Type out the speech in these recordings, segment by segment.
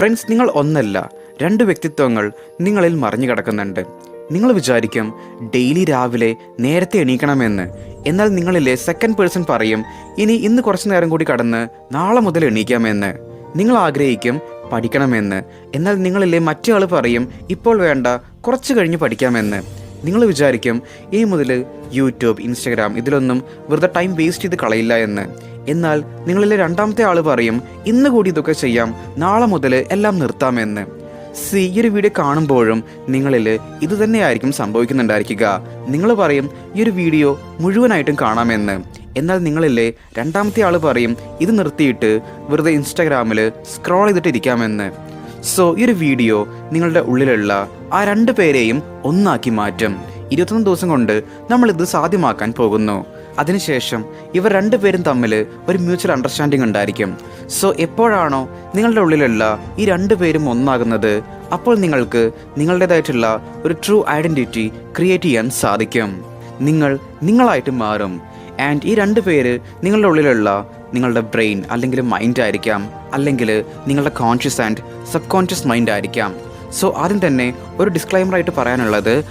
Friends നിങ്ങൾ ഒന്നല്ല രണ്ട് വ്യക്തിത്വങ്ങൾ നിങ്ങളിൽ മറിഞ്ഞു കിടക്കുന്നുണ്ട്. നിങ്ങൾ വിചാരിക്കും ഡെയിലി രാവിലെ നേരത്തെ എണീക്കണമെന്ന്. എന്നാൽ നിങ്ങളിലെ സെക്കൻഡ് പേഴ്സൺ പറയും ഇനി ഇന്ന് കുറച്ച് നേരം കൂടി കടന്ന് നാളെ മുതൽ എണീക്കാമെന്ന്. നിങ്ങൾ ആഗ്രഹിക്കും പഠിക്കണമെന്ന്. എന്നാൽ നിങ്ങളിലെ മറ്റേ ആൾ പറയും ഇപ്പോൾ വേണ്ട കുറച്ച് കഴിഞ്ഞ് പഠിക്കാമെന്ന്. നിങ്ങൾ വിചാരിക്കും ഇനി മുതൽ യൂട്യൂബ് ഇൻസ്റ്റഗ്രാം ഇതിലൊന്നും വെറുതെ ടൈം വേസ്റ്റ് ചെയ്ത് കളയില്ല എന്ന്. എന്നാൽ നിങ്ങളിലെ രണ്ടാമത്തെ ആൾ പറയും ഇന്ന് കൂടി ഇതൊക്കെ ചെയ്യാം. നാളെ മുതൽ എല്ലാം നിർത്താമെന്ന്. സി ഈ ഒരു വീഡിയോ കാണുമ്പോഴും നിങ്ങളിൽ ഇത് തന്നെയായിരിക്കും സംഭവിക്കുന്നുണ്ടായിരിക്കുക. നിങ്ങൾ പറയും ഈ ഒരു വീഡിയോ മുഴുവനായിട്ടും കാണാമെന്ന്. എന്നാൽ നിങ്ങളിലെ രണ്ടാമത്തെ ആൾ പറയും ഇത് നിർത്തിയിട്ട് വെറുതെ ഇൻസ്റ്റാഗ്രാമിൽ സ്ക്രോൾ ചെയ്തിട്ട് ഇരിക്കാമെന്ന്. സോ ഈ ഒരു വീഡിയോ നിങ്ങളുടെ ഉള്ളിലുള്ള ആ രണ്ട് പേരെയും ഒന്നാക്കി മാറ്റും. ഇരുപത്തൊന്ന് ദിവസം കൊണ്ട് നമ്മൾ ഇത് സാധ്യമാക്കാൻ പോകുന്നു. അതിനുശേഷം ഇവർ രണ്ടുപേരും തമ്മിൽ ഒരു മ്യൂച്വൽ അണ്ടർസ്റ്റാൻഡിംഗ് ഉണ്ടായിരിക്കും. സോ എപ്പോഴാണോ നിങ്ങളുടെ ഉള്ളിലുള്ള ഈ രണ്ടുപേരും ഒന്നാകുന്നത് അപ്പോൾ നിങ്ങൾക്ക് നിങ്ങളുടേതായിട്ടുള്ള ഒരു ട്രൂ ഐഡന്റിറ്റി ക്രിയേറ്റ് ചെയ്യാൻ സാധിക്കും. നിങ്ങൾ നിങ്ങളായിട്ട് മാറും. ആൻഡ് ഈ രണ്ട് പേര് നിങ്ങളുടെ ഉള്ളിലുള്ള നിങ്ങളുടെ ബ്രെയിൻ അല്ലെങ്കിൽ മൈൻഡ് ആയിരിക്കാം. അല്ലെങ്കിൽ നിങ്ങളുടെ conscious and subconscious mind ആയിരിക്കാം. സോ ആദ്യം തന്നെ ഒരു ഡിസ്ക്ലൈമർ ആയിട്ട് പറയാനുള്ളത്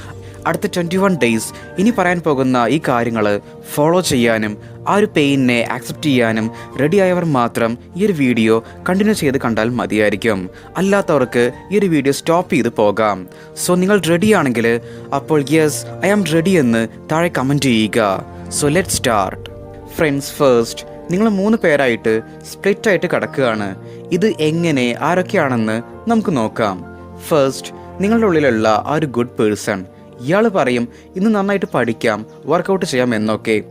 അടുത്ത ട്വന്റി വൺ ഡേയ്സ് ഇനി പറയാൻ പോകുന്ന ഈ കാര്യങ്ങൾ ഫോളോ ചെയ്യാനും ആ ഒരു പെയിനെ ആക്സെപ്റ്റ് ചെയ്യാനും റെഡിയായവർ മാത്രം ഈ ഒരു വീഡിയോ കണ്ടിന്യൂ ചെയ്ത് കണ്ടാൽ മതിയായിരിക്കും. അല്ലാത്തവർക്ക് ഈ ഒരു വീഡിയോ സ്റ്റോപ്പ് ചെയ്ത് പോകാം. സോ നിങ്ങൾ റെഡിയാണെങ്കിൽ അപ്പോൾ യെസ് ഐ ആം റെഡി എന്ന് താഴെ കമന്റ് ചെയ്യുക. So let start friends first നിങ്ങൾ മൂന്ന് പേരായിട്ട് സ്പ്ലിറ്റ് ആയിട്ട് കിടക്കുകയാണ്. ഇത് എങ്ങനെ ആരൊക്കെയാണെന്ന് നമുക്ക് നോക്കാം. ഫസ്റ്റ് നിങ്ങളുടെ ഉള്ളിലുള്ള ആ ഒരു ഗുഡ് പേഴ്സൺ ഇയാൾ പറയും ഇന്ന് നന്നായിട്ട് പഠിക്കാം വർക്കൗട്ട് ചെയ്യാം എന്നൊക്കെ.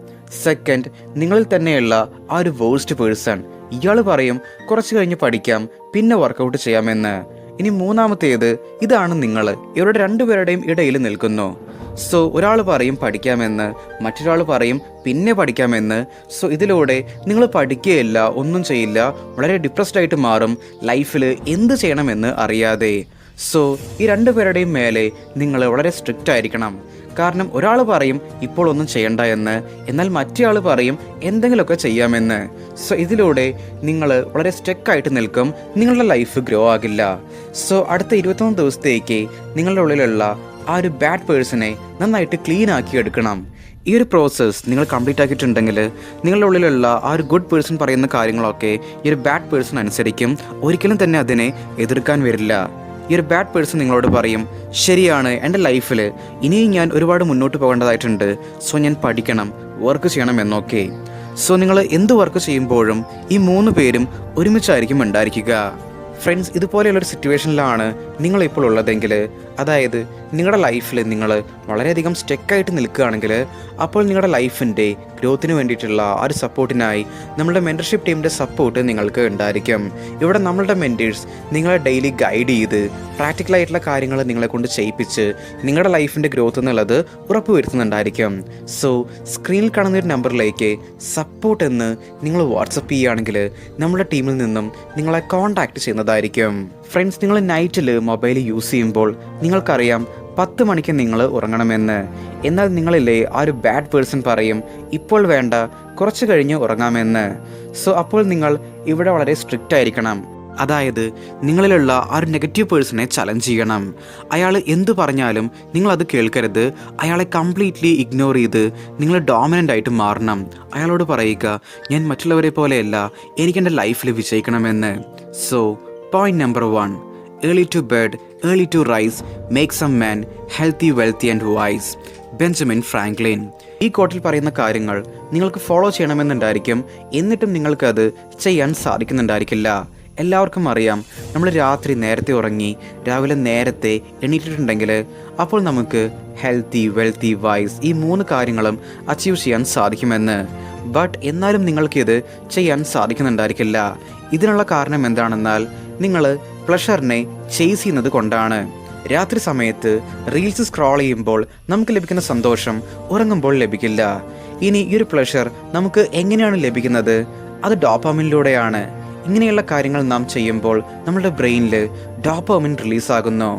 സെക്കൻഡ് നിങ്ങളിൽ തന്നെയുള്ള ആ ഒരു വേഴ്സ്റ്റ് പേഴ്സൺ ഇയാൾ പറയും കുറച്ച് കഴിഞ്ഞ് പഠിക്കാം പിന്നെ വർക്കൗട്ട് ചെയ്യാമെന്ന്. ഇനി മൂന്നാമത്തേത് ഇതാണ് നിങ്ങൾ ഇവരുടെ രണ്ടുപേരുടെയും ഇടയിൽ നിൽക്കുന്നു. സോ ഒരാൾ പറയും പഠിക്കാമെന്ന്. മറ്റൊരാൾ പറയും പിന്നെ പഠിക്കാമെന്ന്. സോ ഇതിലൂടെ നിങ്ങൾ പഠിക്കുകയില്ല ഒന്നും ചെയ്യില്ല വളരെ ഡിപ്രസ്ഡ് ആയിട്ട് മാറും ലൈഫിൽ എന്ത് ചെയ്യണമെന്ന് അറിയാതെ. സോ ഈ രണ്ടു പേരുടെയും മേലെ നിങ്ങൾ വളരെ സ്ട്രിക്റ്റ് ആയിരിക്കണം. കാരണം ഒരാൾ പറയും ഇപ്പോൾ ഒന്നും ചെയ്യണ്ട എന്ന്. എന്നാൽ മറ്റേ ആൾ പറയും എന്തെങ്കിലുമൊക്കെ ചെയ്യാമെന്ന്. സോ ഇതിലൂടെ നിങ്ങൾ വളരെ സ്റ്റെക്കായിട്ട് നിൽക്കും. നിങ്ങളുടെ ലൈഫ് ഗ്രോ ആകില്ല. സോ അടുത്ത ഇരുപത്തൊന്ന് ദിവസത്തേക്ക് നിങ്ങളുടെ ഉള്ളിലുള്ള ആ ഒരു ബാഡ് പേഴ്സണെ നന്നായിട്ട് ക്ലീൻ ആക്കി എടുക്കണം. ഈ ഒരു പ്രോസസ്സ് നിങ്ങൾ കംപ്ലീറ്റ് ആക്കിയിട്ടുണ്ടെങ്കിൽ നിങ്ങളുടെ ഉള്ളിലുള്ള ആ ഒരു ഗുഡ് പേഴ്സൺ പറയുന്ന കാര്യങ്ങളൊക്കെ ഈ ഒരു ബാഡ് പേഴ്സൺ അനുസരിക്കും. ഒരിക്കലും തന്നെ അതിനെ എതിർക്കാൻ വരില്ല. ഈ ഒരു ബാഡ് പേഴ്സൺ നിങ്ങളോട് പറയും ശരിയാണ് എന്റെ ലൈഫിൽ ഇനിയും ഞാൻ ഒരുപാട് മുന്നോട്ട് പോകേണ്ടതായിട്ടുണ്ട്. സോ ഞാൻ പഠിക്കണം വർക്ക് ചെയ്യണം എന്നൊക്കെ. സോ നിങ്ങൾ എന്ത് വർക്ക് ചെയ്യുമ്പോഴും ഈ മൂന്ന് പേരും ഒരുമിച്ചായിരിക്കും ഉണ്ടായിരിക്കുക. ഫ്രണ്ട്സ് ഇതുപോലെയുള്ള ഒരു സിറ്റുവേഷനിലാണ് നിങ്ങളിപ്പോൾ ഉള്ളതെങ്കിൽ അതായത് നിങ്ങളുടെ ലൈഫിൽ നിങ്ങൾ വളരെയധികം സ്റ്റെക്കായിട്ട് നിൽക്കുകയാണെങ്കിൽ അപ്പോൾ നിങ്ങളുടെ ലൈഫിന്റെ ഗ്രോത്തിന് വേണ്ടിയിട്ടുള്ള ആ ഒരു സപ്പോർട്ടിനായി നമ്മുടെ മെന്റർഷിപ്പ് ടീമിന്റെ സപ്പോർട്ട് നിങ്ങൾക്ക് ഉണ്ടായിരിക്കും. ഇവിടെ നമ്മളുടെ മെന്റേഴ്സ് നിങ്ങളെ ഡെയിലി ഗൈഡ് ചെയ്ത് പ്രാക്ടിക്കലായിട്ടുള്ള കാര്യങ്ങൾ നിങ്ങളെ കൊണ്ട് ചെയ്യിപ്പിച്ച് നിങ്ങളുടെ ലൈഫിന്റെ ഗ്രോത്ത് എന്നുള്ളത് ഉറപ്പുവരുത്തുന്നുണ്ടായിരിക്കും സോ സ്ക്രീനിൽ കാണുന്ന ഒരു നമ്പറിലേക്ക് സപ്പോർട്ട് എന്ന് നിങ്ങൾ വാട്സപ്പ് ചെയ്യുകയാണെങ്കിൽ നമ്മുടെ ടീമിൽ നിന്നും നിങ്ങളെ കോൺടാക്റ്റ് ചെയ്യുന്നതായിരിക്കും. ഫ്രണ്ട്സ് നിങ്ങൾ നൈറ്റിൽ മൊബൈൽ യൂസ് ചെയ്യുമ്പോൾ നിങ്ങൾക്കറിയാം പത്ത് മണിക്ക് നിങ്ങൾ ഉറങ്ങണമെന്ന്. എന്നാൽ നിങ്ങളിലെ ആ ഒരു ബാഡ് പേഴ്സൺ പറയും ഇപ്പോൾ വേണ്ട കുറച്ച് കഴിഞ്ഞ് ഉറങ്ങാമെന്ന്. സോ അപ്പോൾ നിങ്ങൾ ഇവിടെ വളരെ സ്ട്രിക്റ്റ് ആയിരിക്കണം. അതായത് നിങ്ങളിലുള്ള ആ ഒരു നെഗറ്റീവ് പേഴ്സണെ ചലഞ്ച് ചെയ്യണം. അയാൾ എന്തു പറഞ്ഞാലും നിങ്ങളത് കേൾക്കരുത്. അയാളെ കംപ്ലീറ്റ്ലി ഇഗ്നോർ ചെയ്ത് നിങ്ങൾ ഡോമിനന്റ് ആയിട്ട് മാറണം. അയാളോട് പറയുക ഞാൻ മറ്റുള്ളവരെ പോലെയല്ല എനിക്കെന്റെ ലൈഫിൽ വിജയിക്കണമെന്ന്. So point number one early to bed early to rise make some man healthy wealthy and wise Benjamin Franklin ഈ കോട്ടിൽ പറയുന്ന കാര്യങ്ങൾ നിങ്ങൾക്ക് ഫോളോ ചെയ്യണമെന്നുണ്ടായിരിക്കും. എന്നിട്ടും നിങ്ങൾക്കത് ചെയ്യാൻ സാധിക്കുന്നുണ്ടായിരിക്കില്ല. എല്ലാവർക്കും അറിയാം നമ്മൾ രാത്രി നേരത്തെ ഉറങ്ങി രാവിലെ നേരത്തെ എണീറ്റിട്ടുണ്ടെങ്കിൽ അപ്പോൾ നമുക്ക് ഹെൽത്തി വെൽത്തി വൈസ് ഈ മൂന്ന് കാര്യങ്ങളും അച്ചീവ് ചെയ്യാൻ സാധിക്കുമെന്ന്. ബട്ട് എന്നാലും നിങ്ങൾക്കിത് ചെയ്യാൻ സാധിക്കുന്നുണ്ടായിരിക്കില്ല. ഇതിനുള്ള കാരണം എന്താണെന്നാൽ നിങ്ങൾ പ്ലഷറിനെ ചേസ് ചെയ്യുന്നത് കൊണ്ടാണ്. രാത്രി സമയത്ത് റീൽസ് സ്ക്രോൾ ചെയ്യുമ്പോൾ നമുക്ക് ലഭിക്കുന്ന സന്തോഷം ഉറങ്ങുമ്പോൾ ലഭിക്കില്ല. ഇനി ഈ ഒരു പ്ലഷർ നമുക്ക് എങ്ങനെയാണ് ലഭിക്കുന്നത്? അത് ഡോപ്പാമിനിലൂടെയാണ് ഇങ്ങനെയുള്ള കാര്യങ്ങൾ നാം ചെയ്യുമ്പോൾ നമ്മുടെ ബ്രെയിനിൽ ഡോപ്പോമിൻ റിലീസാകുന്നു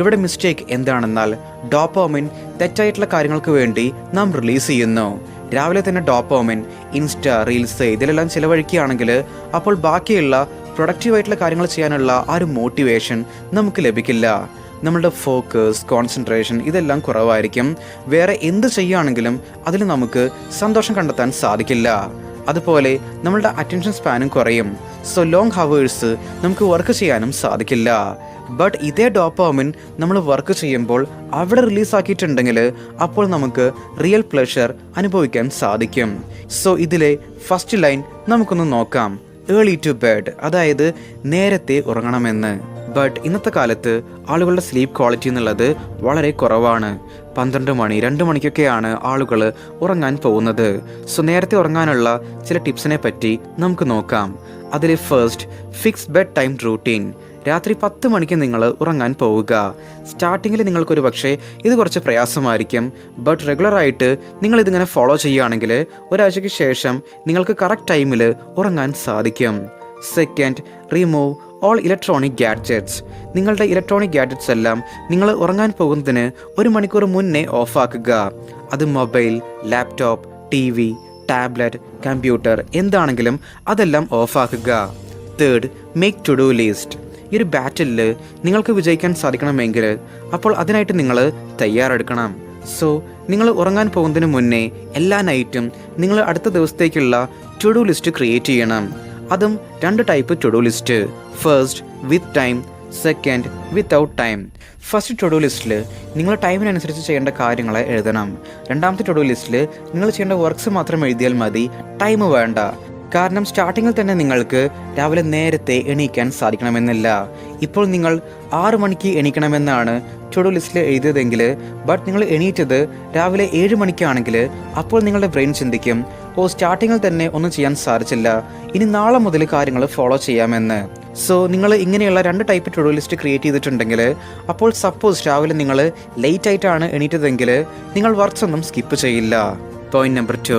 ഇവിടെ മിസ്റ്റേക്ക് എന്താണെന്നാൽ ഡോപ്പോമിൻ തെറ്റായിട്ടുള്ള കാര്യങ്ങൾക്ക് വേണ്ടി നാം റിലീസ് ചെയ്യുന്നു. രാവിലെ തന്നെ ഡോപ്പോമിൻ ഇൻസ്റ്റ റീൽസ് ഇതിലെല്ലാം ചിലവഴിക്കുകയാണെങ്കിൽ അപ്പോൾ ബാക്കിയുള്ള പ്രൊഡക്റ്റീവായിട്ടുള്ള കാര്യങ്ങൾ ചെയ്യാനുള്ള ആ ഒരു മോട്ടിവേഷൻ നമുക്ക് ലഭിക്കില്ല. നമ്മളുടെ ഫോക്കസ് കോൺസെൻട്രേഷൻ ഇതെല്ലാം കുറവായിരിക്കും. വേറെ എന്ത് ചെയ്യുകയാണെങ്കിലും അതിൽ നമുക്ക് സന്തോഷം കണ്ടെത്താൻ സാധിക്കില്ല. അതുപോലെ നമ്മളുടെ അറ്റൻഷൻ സ്പാനും കുറയും. സോ ലോങ് ഹവേഴ്സ് നമുക്ക് വർക്ക് ചെയ്യാനും സാധിക്കില്ല. ബട്ട് ഇതേ ഡോപ്പോമിൻ നമ്മൾ വർക്ക് ചെയ്യുമ്പോൾ അവിടെ റിലീസാക്കിയിട്ടുണ്ടെങ്കിൽ അപ്പോൾ നമുക്ക് റിയൽ പ്ലഷർ അനുഭവിക്കാൻ സാധിക്കും. സോ ഇതിലെ ഫസ്റ്റ് ലൈൻ നമുക്കൊന്ന് നോക്കാം. ഏർലി ടു ബെഡ് അതായത് നേരത്തെ ഉറങ്ങണമെന്ന്. ബട്ട് ഇന്നത്തെ കാലത്ത് ആളുകളുടെ സ്ലീപ്പ് ക്വാളിറ്റി എന്നുള്ളത് വളരെ കുറവാണ്. പന്ത്രണ്ട് മണി രണ്ട് മണിക്കൊക്കെയാണ് ആളുകൾ ഉറങ്ങാൻ പോകുന്നത്. സോ നേരത്തെ ഉറങ്ങാനുള്ള ചില ടിപ്സിനെ പറ്റി നമുക്ക് നോക്കാം. അതിൽ first fix bed time routine രാത്രി പത്ത് മണിക്ക് നിങ്ങൾ ഉറങ്ങാൻ പോവുക. സ്റ്റാർട്ടിങ്ങിൽ നിങ്ങൾക്കൊരു പക്ഷേ ഇത് കുറച്ച് പ്രയാസമായിരിക്കും. ബട്ട് റെഗുലറായിട്ട് നിങ്ങൾ ഇതിങ്ങനെ ഫോളോ ചെയ്യുകയാണെങ്കിൽ ഒരാഴ്ചയ്ക്ക് ശേഷം നിങ്ങൾക്ക് കറക്റ്റ് ടൈമിൽ ഉറങ്ങാൻ സാധിക്കും. Second remove all electronic gadgets. നിങ്ങളുടെ ഇലക്ട്രോണിക് ഗാഡ്ജറ്റ്സ് എല്ലാം നിങ്ങൾ ഉറങ്ങാൻ പോകുന്നതിന് ഒരു മണിക്കൂർ മുന്നേ ഓഫാക്കുക. അത് mobile laptop T V tablet computer എന്താണെങ്കിലും അതെല്ലാം ഓഫാക്കുക. Third make to do list ഈ ഒരു ബാറ്റിൽ നിങ്ങൾക്ക് വിജയിക്കാൻ സാധിക്കണമെങ്കിൽ അപ്പോൾ അതിനായിട്ട് നിങ്ങൾ തയ്യാറെടുക്കണം. സോ നിങ്ങൾ ഉറങ്ങാൻ പോകുന്നതിന് മുന്നേ എല്ലാ നൈറ്റും നിങ്ങൾ അടുത്ത ദിവസത്തേക്കുള്ള ടുഡു ലിസ്റ്റ് ക്രിയേറ്റ് ചെയ്യണം. അതും രണ്ട് type to do list first with time second without time first to do ലിസ്റ്റിൽ നിങ്ങൾ ടൈമിനനുസരിച്ച് ചെയ്യേണ്ട കാര്യങ്ങളെ എഴുതണം. രണ്ടാമത്തെ ടുഡു ലിസ്റ്റിൽ നിങ്ങൾ ചെയ്യേണ്ട വർക്ക്സ് മാത്രം എഴുതിയാൽ മതി. ടൈം വേണ്ട. കാരണം സ്റ്റാർട്ടിങ്ങിൽ തന്നെ നിങ്ങൾക്ക് രാവിലെ നേരത്തെ എണീക്കാൻ സാധിക്കണമെന്നില്ല. ഇപ്പോൾ നിങ്ങൾ ആറ് മണിക്ക് എണീക്കണമെന്നാണ് ടു ഡു ലിസ്റ്റിൽ എഴുതിയതെങ്കിൽ ബട്ട് നിങ്ങൾ എണീറ്റത് രാവിലെ ഏഴ് മണിക്കാണെങ്കിൽ അപ്പോൾ നിങ്ങളുടെ ബ്രെയിൻ ചിന്തിക്കും ഓ സ്റ്റാർട്ടിങ്ങിൽ തന്നെ ഒന്നും ചെയ്യാൻ സാധിച്ചില്ല. ഇനി നാളെ മുതൽ കാര്യങ്ങൾ ഫോളോ ചെയ്യാമെന്ന്. സോ നിങ്ങൾ ഇങ്ങനെയുള്ള രണ്ട് ടൈപ്പ് ടു ലിസ്റ്റ് ക്രിയേറ്റ് ചെയ്തിട്ടുണ്ടെങ്കിൽ അപ്പോൾ സപ്പോസ് രാവിലെ നിങ്ങൾ ലേറ്റ് ആയിട്ടാണ് എണീറ്റതെങ്കിൽ നിങ്ങൾ വർക്ക്സ് ഒന്നും സ്കിപ്പ് ചെയ്യില്ല. പോയിന്റ് നമ്പർ ടു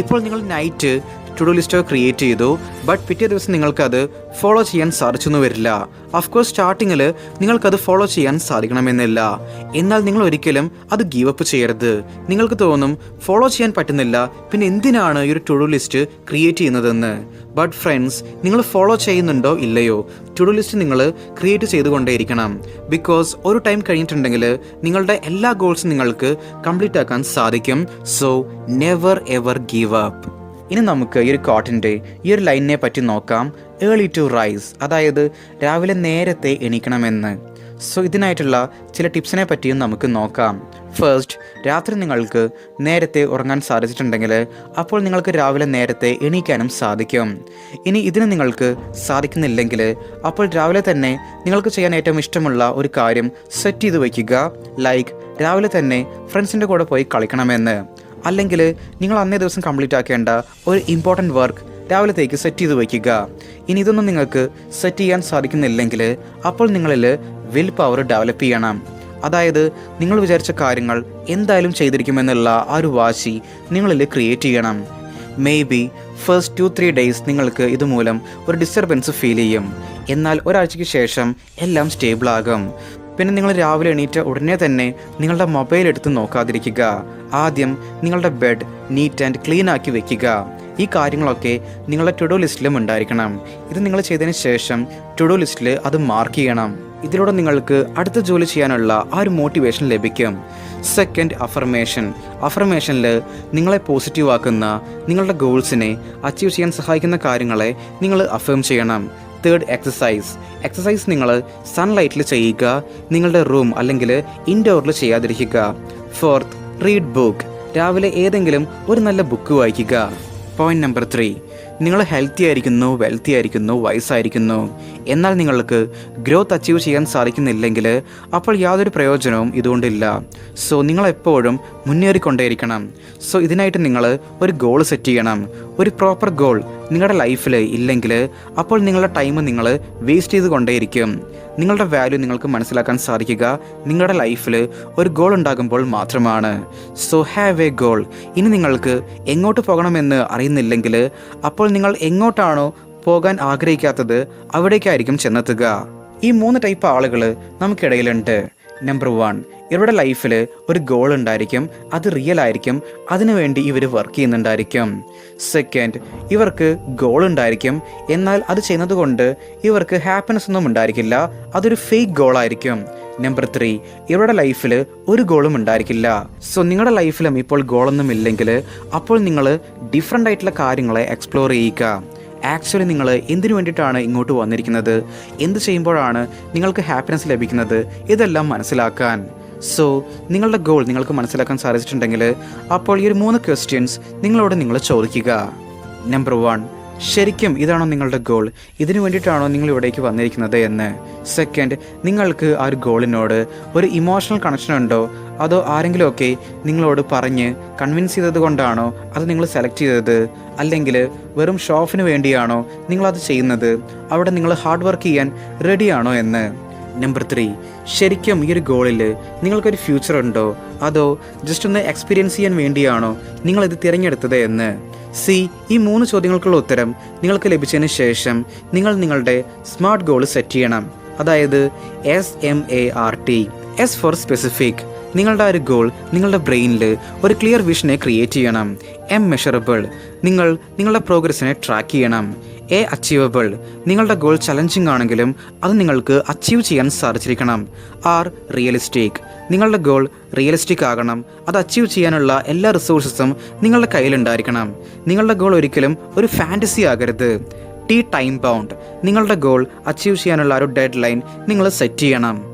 ഇപ്പോൾ നിങ്ങൾ night to do list create ചെയ്തു. ബട്ട് പിറ്റേ ദിവസം നിങ്ങൾക്കത് ഫോളോ ചെയ്യാൻ സാധിച്ചെന്ന് വരില്ല. അഫ്കോഴ്സ് സ്റ്റാർട്ടിങ്ങിൽ നിങ്ങൾക്കത് ഫോളോ ചെയ്യാൻ സാധിക്കണമെന്നില്ല. എന്നാൽ നിങ്ങൾ ഒരിക്കലും അത് ഗീവ് അപ്പ് ചെയ്യരുത്. നിങ്ങൾക്ക് തോന്നും ഫോളോ ചെയ്യാൻ പറ്റുന്നില്ല. പിന്നെ എന്തിനാണ് ഈ ഒരു ടു ഡു ലിസ്റ്റ് ക്രിയേറ്റ് ചെയ്യുന്നതെന്ന്? ബട്ട് ഫ്രണ്ട്സ് നിങ്ങൾ ഫോളോ ചെയ്യുന്നുണ്ടോ ഇല്ലയോ? ടു ഡു ലിസ്റ്റ് നിങ്ങൾ ക്രിയേറ്റ് ചെയ്തുകൊണ്ടേയിരിക്കണം. ബിക്കോസ് ഒരു ടൈം കഴിഞ്ഞിട്ടുണ്ടെങ്കിൽ നിങ്ങളുടെ എല്ലാ ഗോൾസും നിങ്ങൾക്ക് കംപ്ലീറ്റ് ആക്കാൻ സാധിക്കും. So never ever give up ഇനി നമുക്ക് ഈ ഒരു കോട്ടിന്റെ ഈ ഒരു ലൈനിനെ പറ്റി നോക്കാം. ഏർലി ടു റൈസ് അതായത് രാവിലെ നേരത്തെ എണീക്കണമെന്ന്. സോ ഇതിനായിട്ടുള്ള ചില ടിപ്സിനെ പറ്റിയും നമുക്ക് നോക്കാം. ഫസ്റ്റ് രാത്രി നിങ്ങൾക്ക് നേരത്തെ ഉറങ്ങാൻ സാധിച്ചിട്ടുണ്ടെങ്കിൽ അപ്പോൾ നിങ്ങൾക്ക് രാവിലെ നേരത്തെ എണീക്കാനും സാധിക്കും. ഇനി ഇതിന് നിങ്ങൾക്ക് സാധിക്കുന്നില്ലെങ്കിൽ അപ്പോൾ രാവിലെ തന്നെ നിങ്ങൾക്ക് ചെയ്യാൻ ഏറ്റവും ഇഷ്ടമുള്ള ഒരു കാര്യം സെറ്റ് ചെയ്ത് വയ്ക്കുക. ലൈക്ക് രാവിലെ തന്നെ ഫ്രണ്ട്സിന്റെ കൂടെ പോയി കളിക്കണമെന്ന്. അല്ലെങ്കിൽ നിങ്ങൾ അന്നേ ദിവസം കംപ്ലീറ്റ് ആക്കേണ്ട ഒരു ഇമ്പോർട്ടന്റ് വർക്ക് രാവിലത്തേക്ക് സെറ്റ് ചെയ്ത് വയ്ക്കുക. ഇനി ഇതൊന്നും നിങ്ങൾക്ക് സെറ്റ് ചെയ്യാൻ സാധിക്കുന്നില്ലെങ്കിൽ അപ്പോൾ നിങ്ങളിൽ വിൽ പവർ ഡെവലപ്പ് ചെയ്യണം. അതായത് നിങ്ങൾ വിചാരിച്ച കാര്യങ്ങൾ എന്തായാലും ചെയ്തിരിക്കുമെന്നുള്ള ആ ഒരു വാശി നിങ്ങളിൽ ക്രിയേറ്റ് ചെയ്യണം. Maybe first two three days നിങ്ങൾക്ക് ഇതുമൂലം ഒരു ഡിസ്റ്റർബൻസ് ഫീൽ ചെയ്യും. എന്നാൽ ഒരാഴ്ചയ്ക്ക് ശേഷം എല്ലാം സ്റ്റേബിൾ ആകും. പിന്നെ നിങ്ങൾ രാവിലെ എണീറ്റ ഉടനെ തന്നെ നിങ്ങളുടെ മൊബൈൽ എടുത്ത് നോക്കാതിരിക്കുക. ആദ്യം നിങ്ങളുടെ ബെഡ് നീറ്റ് ആൻഡ് ക്ലീൻ ആക്കി വെക്കുക. ഈ കാര്യങ്ങളൊക്കെ നിങ്ങളുടെ ടു ഡു ലിസ്റ്റിലും ഉണ്ടായിരിക്കണം. ഇത് നിങ്ങൾ ചെയ്തതിന് ശേഷം ടു ഡു ലിസ്റ്റിൽ അത് മാർക്ക് ചെയ്യണം. ഇതിലൂടെ നിങ്ങൾക്ക് അടുത്ത ജോലി ചെയ്യാനുള്ള ആ ഒരു മോട്ടിവേഷൻ ലഭിക്കും. സെക്കൻഡ് അഫർമേഷൻ അഫർമേഷനിൽ നിങ്ങളെ പോസിറ്റീവ് ആക്കുന്ന നിങ്ങളുടെ ഗോൾസിനെ അച്ചീവ് ചെയ്യാൻ സഹായിക്കുന്ന കാര്യങ്ങളെ നിങ്ങൾ അഫേം ചെയ്യണം. തേർഡ് എക്സസൈസ് എക്സസൈസ് നിങ്ങൾ സൺലൈറ്റിൽ ചെയ്യുക നിങ്ങളുടെ റൂം അല്ലെങ്കിൽ ഇൻഡോറിൽ ചെയ്യാതിരിക്കുക. ഫോർത്ത് റീഡ് ബുക്ക് രാവിലെ ഏതെങ്കിലും ഒരു നല്ല ബുക്ക് വായിക്കുക. പോയിന്റ് നമ്പർ ത്രീ നിങ്ങൾ ഹെൽത്തി ആയിരിക്കുന്നു വെൽത്തി ആയിരിക്കുന്നു വയസ്സായിരിക്കുന്നു. എന്നാൽ നിങ്ങൾക്ക് ഗ്രോത്ത് അച്ചീവ് ചെയ്യാൻ സാധിക്കുന്നില്ലെങ്കിൽ അപ്പോൾ യാതൊരു പ്രയോജനവും ഇതുകൊണ്ടില്ല. സോ നിങ്ങൾ എപ്പോഴും മുന്നേറിക്കൊണ്ടേയിരിക്കണം. സോ ഇതിനായിട്ട് നിങ്ങൾ ഒരു ഗോൾ സെറ്റ് ചെയ്യണം. ഒരു പ്രോപ്പർ ഗോൾ നിങ്ങളുടെ ലൈഫിൽ ഇല്ലെങ്കിൽ അപ്പോൾ നിങ്ങളുടെ ടൈം നിങ്ങൾ വേസ്റ്റ് ചെയ്ത് കൊണ്ടേയിരിക്കും. നിങ്ങളുടെ വാല്യൂ നിങ്ങൾക്ക് മനസ്സിലാക്കാൻ സാധിക്കുക നിങ്ങളുടെ ലൈഫിൽ ഒരു ഗോൾ ഉണ്ടാകുമ്പോൾ മാത്രമാണ്. സോ ഹാവ് എ ഗോൾ ഇനി നിങ്ങൾക്ക് എങ്ങോട്ട് പോകണമെന്ന് അറിയുന്നില്ലെങ്കിൽ അപ്പോൾ നിങ്ങൾ എങ്ങോട്ടാണോ പോകാൻ ആഗ്രഹിക്കാത്തത് അവിടേക്കായിരിക്കും ചെന്നെത്തുക. ഈ മൂന്ന് ടൈപ്പ് ആളുകൾ നമുക്കിടയിലുണ്ട്. നമ്പർ വൺ ഇവരുടെ ലൈഫിൽ ഒരു ഗോൾ ഉണ്ടായിരിക്കും അത് റിയൽ ആയിരിക്കും അതിനുവേണ്ടി ഇവർ വർക്ക് ചെയ്യുന്നുണ്ടായിരിക്കും. സെക്കൻഡ് ഇവർക്ക് ഗോൾ ഉണ്ടായിരിക്കും എന്നാൽ അത് ചെയ്യുന്നത് കൊണ്ട് ഇവർക്ക് ഹാപ്പിനെസ് ഒന്നും ഉണ്ടായിരിക്കില്ല അതൊരു ഫേക്ക് ഗോൾ ആയിരിക്കും. നമ്പർ ത്രീ ഇവരുടെ ലൈഫിൽ ഒരു ഗോളും ഉണ്ടായിരിക്കില്ല. സോ നിങ്ങളുടെ ലൈഫിലും ഇപ്പോൾ ഗോളൊന്നും ഇല്ലെങ്കിൽ അപ്പോൾ നിങ്ങൾ ഡിഫറെന്റ് ആയിട്ടുള്ള കാര്യങ്ങളെ എക്സ്പ്ലോർ ചെയ്യുക. ആക്ച്വലി നിങ്ങൾ എന്തിനു വേണ്ടിയിട്ടാണ് ഇങ്ങോട്ട് വന്നിരിക്കുന്നത്? എന്ത് ചെയ്യുമ്പോഴാണ് നിങ്ങൾക്ക് ഹാപ്പിനെസ് ലഭിക്കുന്നത്? ഇതെല്ലാം മനസ്സിലാക്കാൻ. സോ നിങ്ങളുടെ ഗോൾ നിങ്ങൾക്ക് മനസ്സിലാക്കാൻ സാധിച്ചിട്ടുണ്ടെങ്കിൽ അപ്പോൾ ഈ ഒരു മൂന്ന് ക്വസ്റ്റ്യൻസ് നിങ്ങളോട് നിങ്ങൾ ചോദിക്കുക. നമ്പർ വൺ ശരിക്കും ഇതാണോ നിങ്ങളുടെ ഗോൾ ഇതിനു വേണ്ടിയിട്ടാണോ നിങ്ങൾ ഇവിടേക്ക് വന്നിരിക്കുന്നത് എന്ന്? സെക്കൻഡ് നിങ്ങൾക്ക് ആ ഒരു ഗോളിനോട് ഒരു ഇമോഷണൽ കണക്ഷൻ ഉണ്ടോ? അതോ ആരെങ്കിലുമൊക്കെ നിങ്ങളോട് പറഞ്ഞ് കൺവിൻസ് ചെയ്തത് കൊണ്ടാണോ അത് നിങ്ങൾ സെലക്ട് ചെയ്തത്? അല്ലെങ്കിൽ വെറും ഷോഫിന് വേണ്ടിയാണോ നിങ്ങളത് ചെയ്യുന്നത്? അവിടെ നിങ്ങൾ ഹാർഡ് വർക്ക് ചെയ്യാൻ റെഡിയാണോ എന്ന്? നമ്പർ ത്രീ ശരിക്കും ഈ ഒരു ഗോളിൽ നിങ്ങൾക്കൊരു ഫ്യൂച്ചർ ഉണ്ടോ? അതോ ജസ്റ്റ് ഒന്ന് എക്സ്പീരിയൻസ് ചെയ്യാൻ വേണ്ടിയാണോ നിങ്ങളിത് തിരഞ്ഞെടുത്തത് എന്ന്? സി ഈ മൂന്ന് ചോദ്യങ്ങൾക്കുള്ള ഉത്തരം നിങ്ങൾക്ക് ലഭിച്ചതിന് ശേഷം നിങ്ങൾ നിങ്ങളുടെ സ്മാർട്ട് ഗോൾ സെറ്റ് ചെയ്യണം. അതായത് S M A R T S for specific നിങ്ങളുടെ ഒരു ഗോൾ നിങ്ങളുടെ ബ്രെയിനിൽ ഒരു ക്ലിയർ വിഷനെ ക്രിയേറ്റ് ചെയ്യണം. എം മെഷറബിൾ നിങ്ങൾ നിങ്ങളുടെ പ്രോഗ്രസ്സിനെ ട്രാക്ക് ചെയ്യണം. എ അച്ചീവബിൾ നിങ്ങളുടെ ഗോൾ ചലഞ്ചിങ് ആണെങ്കിലും അത് നിങ്ങൾക്ക് അച്ചീവ് ചെയ്യാൻ സാധിച്ചിരിക്കണം. ആർ റിയലിസ്റ്റിക് നിങ്ങളുടെ ഗോൾ റിയലിസ്റ്റിക് ആകണം. അത് അച്ചീവ് ചെയ്യാനുള്ള എല്ലാ റിസോഴ്സസും നിങ്ങളുടെ കയ്യിലുണ്ടായിരിക്കണം നിങ്ങളുടെ ഗോൾ ഒരിക്കലും ഒരു ഫാന്റസി ആകരുത്. ടി ടൈം ബൗണ്ട് നിങ്ങളുടെ ഗോൾ അച്ചീവ് ചെയ്യാനുള്ള ഒരു ഡെഡ് ലൈൻ നിങ്ങൾ സെറ്റ് ചെയ്യണം.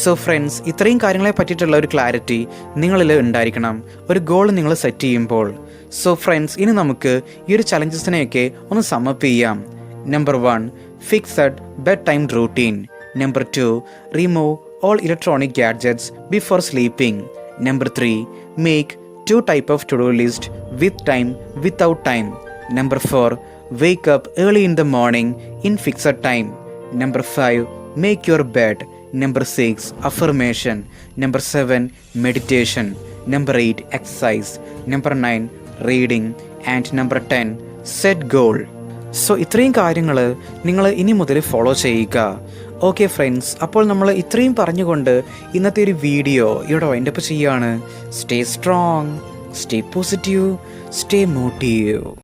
സോ ഫ്രണ്ട്സ് ഇത്രയും കാര്യങ്ങളെ പറ്റിയിട്ടുള്ള ഒരു ക്ലാരിറ്റി നിങ്ങളിൽ ഉണ്ടായിരിക്കണം. ഒരു ഗോൾ നിങ്ങൾ സെറ്റ് ചെയ്യുമ്പോൾ. സോ ഫ്രണ്ട്സ് ഇനി നമുക്ക് ഈ ഒരു ചലഞ്ചസിനെയൊക്കെ ഒന്ന് സമപ്പ് ചെയ്യാം. Number one fixed bed time routine number two remove all electronic gadgets before sleeping number three make two type of to do list with time without time number four wake up early in the morning in fixed time. Number 5, make your bed. Number 6, affirmation. Number 7, meditation. Number 8, exercise. Number 9, reading. And number 10, set goal. So ഇത്രയും കാര്യങ്ങൾ നിങ്ങൾ ഇനി മുതൽ follow ചെയ്യുക okay friends അപ്പോൾ നമ്മൾ ഇത്രയും പറഞ്ഞുകൊണ്ട് ഇന്നത്തെ ഒരു വീഡിയോ ഇവിടെ വൈൻഡപ്പ് ചെയ്യുകയാണ് stay strong stay positive stay motive